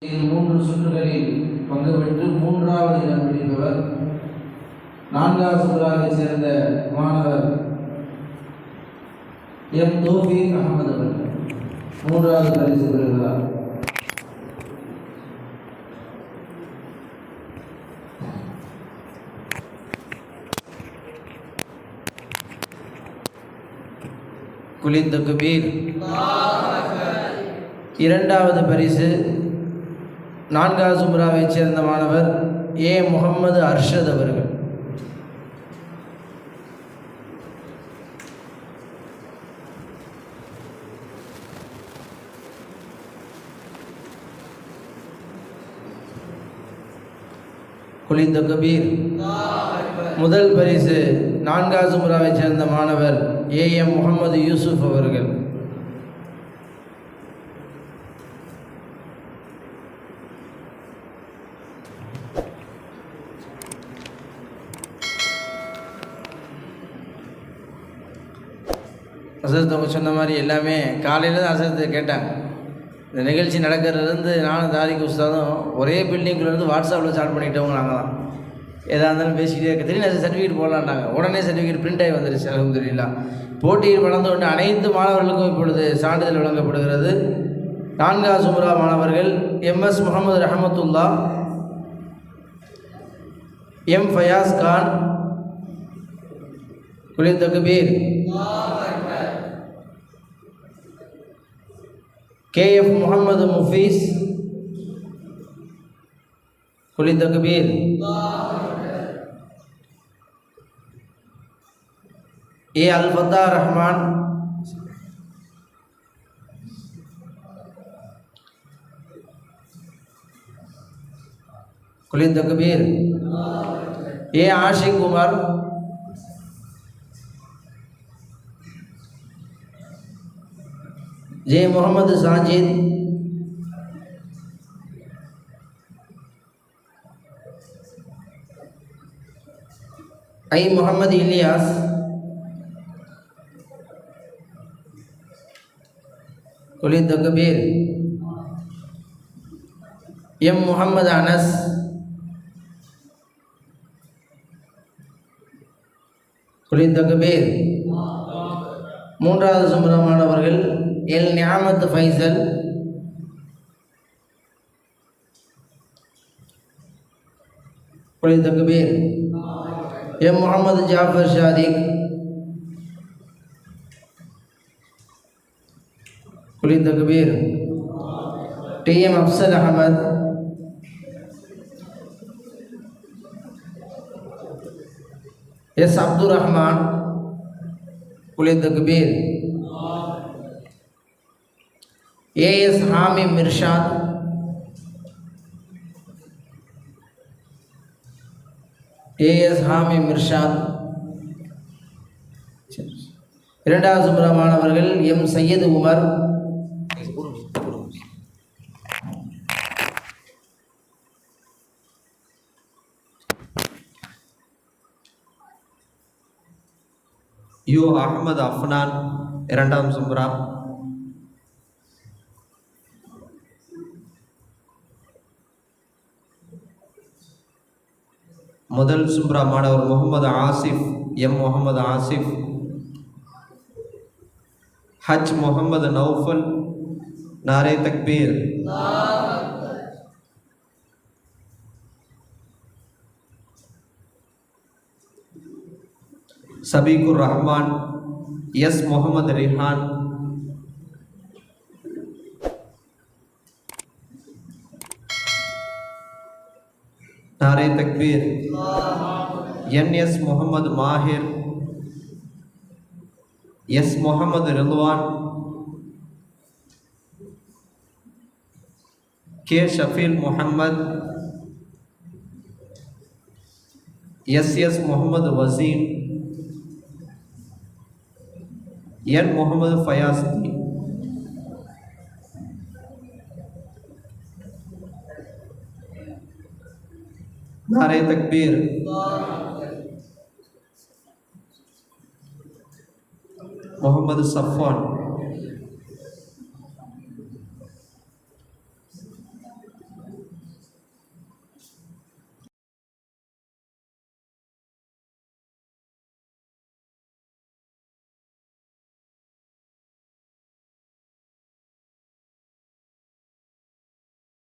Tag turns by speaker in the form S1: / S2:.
S1: மூன்று சுற்றுகளில் பங்கு பெற்று மூன்றாவது இடம் பிடிப்பவர் நான்காவது சுற்றாக சேர்ந்த மாணவர் எம் தோஃபீக் அகமது அவர்கள். மூன்றாவது பரிசு பெறுகிறார். குலிந்த கபீர் இரண்டாவது பரிசு நான்காவது சும்ராவைச் சேர்ந்த மாணவர் ஏ. முகம்மது அர்ஷத் அவர்கள். குலிந்த கபீர். முதல் பரிசு நான்காவது சும்ராவைச் சேர்ந்த மாணவர் ஏ. எம். முகமது யூசுப் அவர்கள். அசரத் அவங்க சொன்ன மாதிரி எல்லாமே காலையில் தான் அசரத்து கேட்டாங்க. இந்த நிகழ்ச்சி நடக்கிறதுலேருந்து நானும் தாரிக் உஸ்தாதும் ஒரே பில்டிங்குலேருந்து வாட்ஸ்அப்பில் ஸ்டார்ட் பண்ணிட்டவங்க நாங்கள் தான் எதாக இருந்தாலும் பேசிக்கிட்டே இருக்க. திடீர்னு சர்டிஃபிகேட் போடலான்ட்டாங்க உடனே சர்டிஃபிகேட் பிரிண்ட் ஆகி வந்துருச்சு அலமதுல்லா போட்டியில் வளர்ந்து கொண்டு அனைத்து மாணவர்களுக்கும் இப்பொழுது சான்றிதழ் வழங்கப்படுகிறது. நான்காவது சுமரா மாணவர்கள் எம்எஸ் முகமது ரஹமத்துல்லா எம் ஃபயாஸ் கான் குலித் தக்பீர். கே எஃப் முகமது முஃபீஸ் குலித் தக்பீர் ஏ அல் ஃபத்தா ரஹ்மான் குலித் தக்பீர் A Ashiq J Muhammad Sajid I Muhammad Ilyas குலித் Kabir M Mohammed Anas குலித் கபீர் மூன்றாவது சுமரமானவர்கள் எல் நியாமத் ஃபைசல் குலித் கபீர் எம் முகமது ஜாஃபர் ஷாதிக் குலித் Kabir T M Afzal Ahmed S Abdul Rahman குலித் கபீர் ஏஎஸ் ஹாமி மிர்ஷாத். ஏஎஸ் ஹாமி மிர்ஷாத். இரண்டாவது சுப்பிரமானவர்கள் எம் சையது உமர்.
S2: யு அகமது அஃப்னான் இரண்டாம் சும்ரா முதல் சும்ரா மாணவர் முகமது ஆசிஃப் எம் முகமது ஆசிஃப். ஹஜ் முகமது நௌஃபல் நாரே தக்பீர். சபீகுர் ரஹ்மான் எஸ் முகமது ரிஹான். நாரே தக்பீர் N S Muhammad Mahir S Muhammad Rilwan K Shafeel Muhammad S S Muhammad Waseem N Muhammad ஃபயாஸ்தி नारे तकबीर मोहम्मद सफ़ान